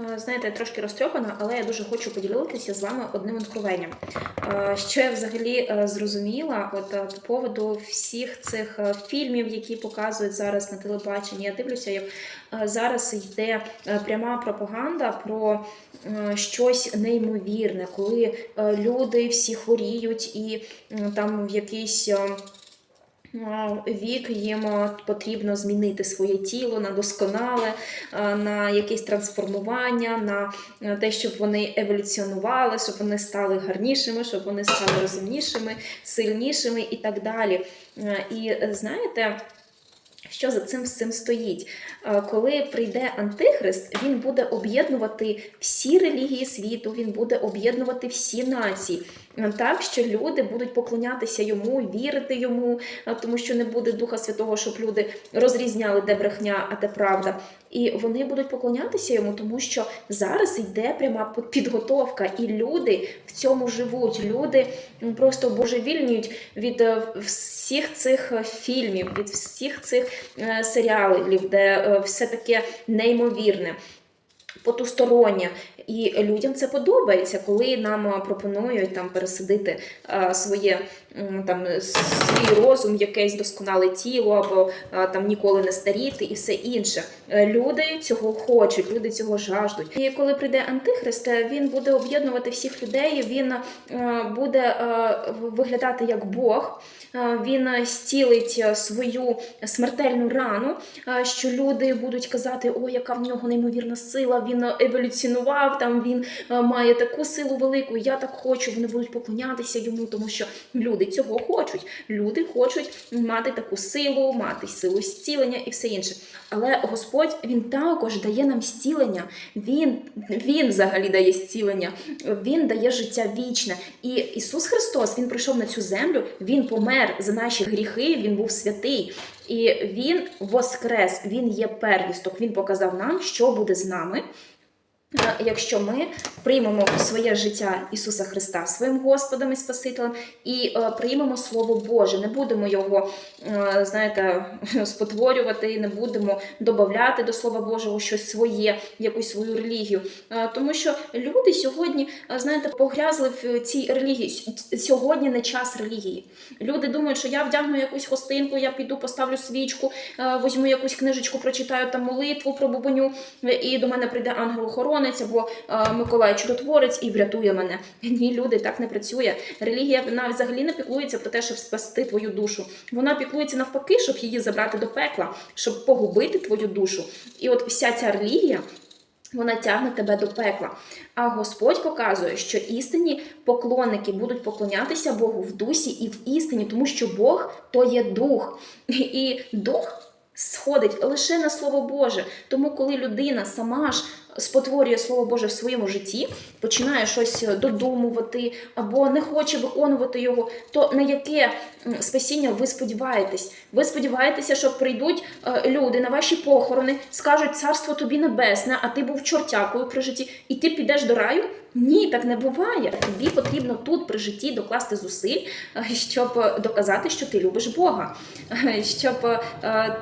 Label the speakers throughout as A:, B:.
A: Е, Знаєте, я трошки розтрьопана, але я дуже хочу поділитися з вами одним откровенням. Е, Що я взагалі е, зрозуміла от, по поводу всіх цих фільмів, які показують зараз на телебаченні. Я дивлюся, як зараз йде пряма пропаганда про щось неймовірне, коли люди всі хворіють і там в якийсь. Вік їм потрібно змінити своє тіло на досконале, на якесь трансформування, на е, те, щоб вони еволюціонували, щоб вони стали гарнішими, щоб вони стали розумнішими, сильнішими і так далі. Е, І е, знаєте. Що за цим всім стоїть? Е, Коли прийде антихрист, він буде об'єднувати всі релігії світу, він буде об'єднувати всі нації. Е, Так, що люди будуть поклонятися йому, вірити йому, е, тому що не буде Духа Святого, щоб люди розрізняли, де брехня, а де правда. І вони будуть поклонятися йому, тому що зараз йде пряма підготовка, і люди в цьому живуть. Люди просто божевільнюють від всіх цих фільмів, від всіх цих серіалів, де е, все таке неймовірне. Потустороннє, і людям це подобається, коли нам е, пропонують там пересадити е, своє там свій розум, якесь досконале тіло, або е, там ніколи не старіти, і все інше. Е, Люди цього хочуть, люди цього жаждуть. І коли прийде антихрист, е, він буде об'єднувати всіх людей. Він е, буде е, виглядати як Бог. Е, Він е, зцілить е, свою смертельну рану, е, що люди будуть казати, о, яка в нього неймовірна сила, він е, еволюціонував, там він е, має таку силу велику, я так хочу. Вони будуть поклонятися йому, тому що люди цього хочуть. Люди хочуть мати таку силу, мати силу зцілення і все інше. Але Господь він також дає нам зцілення. Він, він взагалі дає зцілення, він дає життя вічне. І Ісус Христос Він прийшов на цю землю, Він помер за наші гріхи, Він був святий. І Він воскрес, Він є первісток. Він показав нам, що буде з нами. Якщо ми приймемо своє життя Ісуса Христа своїм Господом і Спасителем і е, приймемо Слово Боже, не будемо його, е, знаєте, спотворювати, не будемо додавати до Слова Божого щось своє, якусь свою релігію. Е, тому що люди сьогодні, знаєте, погрязли в цій релігії. Сьогодні не час релігії. Люди думають, що я вдягну якусь хостинку, я піду, поставлю свічку, візьму якусь книжечку, прочитаю там молитву про бубоню, і до мене прийде ангел-охоронець або е, Миколай Чудотворець і врятує мене. Ні, люди так не працює. Релігія вона взагалі не піклується про те, щоб спасти твою душу. Вона піклується навпаки, щоб її забрати до пекла, щоб погубити твою душу. І от вся ця релігія. Вона тягне тебе до пекла. А Господь показує, що істинні поклонники будуть поклонятися Богу в дусі і в істині, тому що Бог то є дух. І дух сходить лише на Слово Боже. Тому, коли людина сама ж спотворює Слово Боже в своєму житті, починає щось додумувати або не хоче виконувати його, то на яке спасіння ви сподіваєтесь? Ви сподіваєтеся, що прийдуть е, люди на ваші похорони, скажуть царство тобі небесне, а ти був чортякою при житті, і ти підеш до раю? Ні, так не буває. Тобі потрібно тут при житті докласти зусиль, е, щоб е, доказати, що ти любиш Бога, щоб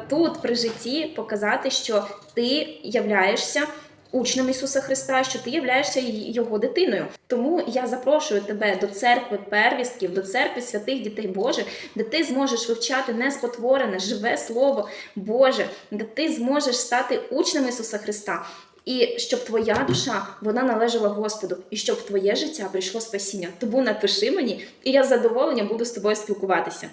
A: тут при житті показати, що ти являєшся учнем Ісуса Христа, що ти являєшся його дитиною. Тому я запрошую тебе до церкви первістків, до церкви святих дітей Божих, де ти зможеш вивчати неспотворене, живе Слово Боже, де ти зможеш стати учнем Ісуса Христа. І щоб твоя душа вона належала Господу, і щоб в твоє життя прийшло спасіння. Тому напиши мені, і я з задоволенням буду з тобою спілкуватися.